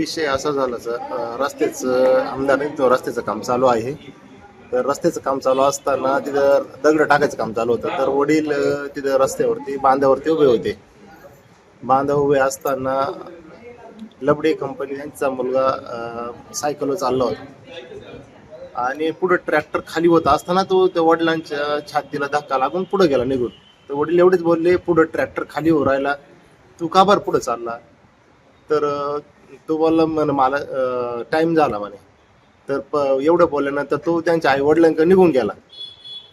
विषय असा झाला सर रस्त्याचं आमदार तो रस्त्याचं काम चालू आहे. तर रस्त्याचं काम चालू असताना तिथं दगड टाकायचं काम चालू होतं. तर वडील तिथं रस्त्यावरती बांधावरती उभे होते. बांधा उभे असताना लबडे कंपनी यांचा मुलगा सायकलवर चालला होता. आणि पुढे ट्रॅक्टर खाली होत असताना तो त्या वडिलांच्या छातीला धक्का लागून पुढे गेला निघून. तर वडील एवढेच बोलले पुढे ट्रॅक्टर खाली हो राहिला. तू का बरं पुढे चालला? तर तो बोलला म्हणे मला टाईम झाला म्हणे. तर प एवढं बोलल्यानंतर तो त्यांच्या आई वडिलांकडे निघून गेला.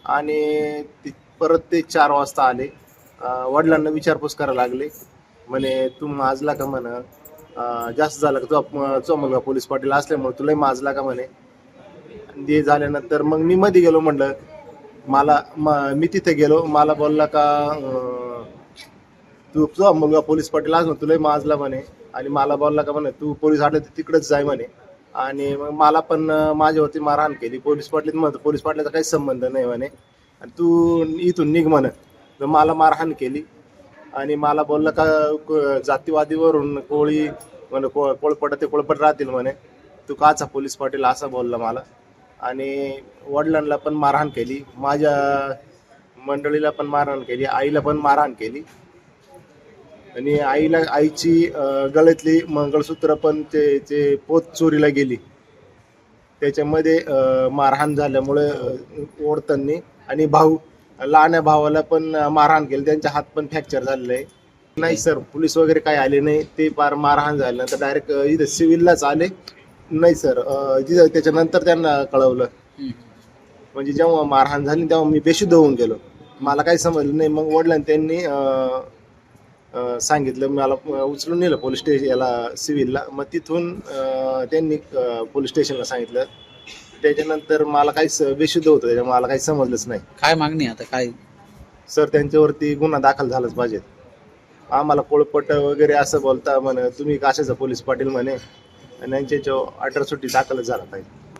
आणि ती- परत ते चार वाजता आले. वडिलांना विचारपूस करायला लागले. म्हणे तू माजला का म्हण? जास्त झाला का? तो मुलगा पोलीस पाटील असल्यामुळे तुलाही माजला का म्हणे? ते झाल्यानंतर मग मी मध्ये गेलो म्हणलं मला मी तिथे गेलो. मला बोलला का तू तुझा मुलगा पोलीस पाटील आज तुलाही माजला म्हणे आणि मला बोलला का म्हणे तू पोलीस आटले तर तिकडेच जाय म्हणे. आणि मग मला पण माझ्यावरती मारहाण केली. पोलीस पाटील म्हणतो पोलीस पाटलाचा काही संबंध नाही म्हणे. आणि तू इथून निघ म्हणे. तर मला मारहाण केली. आणि मला बोललं का जातीवादीवरून कोळी म्हणे को कोळपट ते कोळपट राहतील म्हणे. तू काचा पोलीस पाटील असा बोलला मला. आणि वडिलांना पण मारहाण केली. माझ्या मंडळीला पण मारहाण केली. आईला पण मारहाण केली. आणि आईला आईची गळ्यातली मंगळसूत्र पण ते ते पोत चोरीला गेली. त्याच्यामध्ये मारहाण झाल्यामुळे ओढतांनी आणि भाऊ लहान्या भावाला पण मारहाण केली. त्यांचा हात पण फ्रॅक्चर झालेला आहे. नाही सर पोलीस वगैरे काही आले नाही. ते फार मारहाण झाल्यानंतर डायरेक्ट इथं सिव्हिललाच आले. नाही सर तिथं त्याच्यानंतर त्यांना कळवलं. म्हणजे जेव्हा मारहाण झाली तेव्हा मी बेशुद्ध होऊन गेलो. मला काही समजलं नाही. मग वडिलांनी त्यांनी सांगितलं मला उचलून नेलं पोलीस स्टेशन याला सिव्हिलला. मग तिथून त्यांनी पोलीस स्टेशनला सांगितलं. त्याच्यानंतर मला काही स- बेशुद्ध होतं त्याच्यामुळे मला काही समजलंच नाही. काय मागणी आता? काय? सर त्यांच्यावरती गुन्हा दाखल झालाच पाहिजे. आम्हाला कोळपट वगैरे असं बोलता म्हणे तुम्ही कशाचा पोलीस पाटील म्हणे? आणि यांच्या अठरा सुट्टी दाखलच झाला पाहिजे.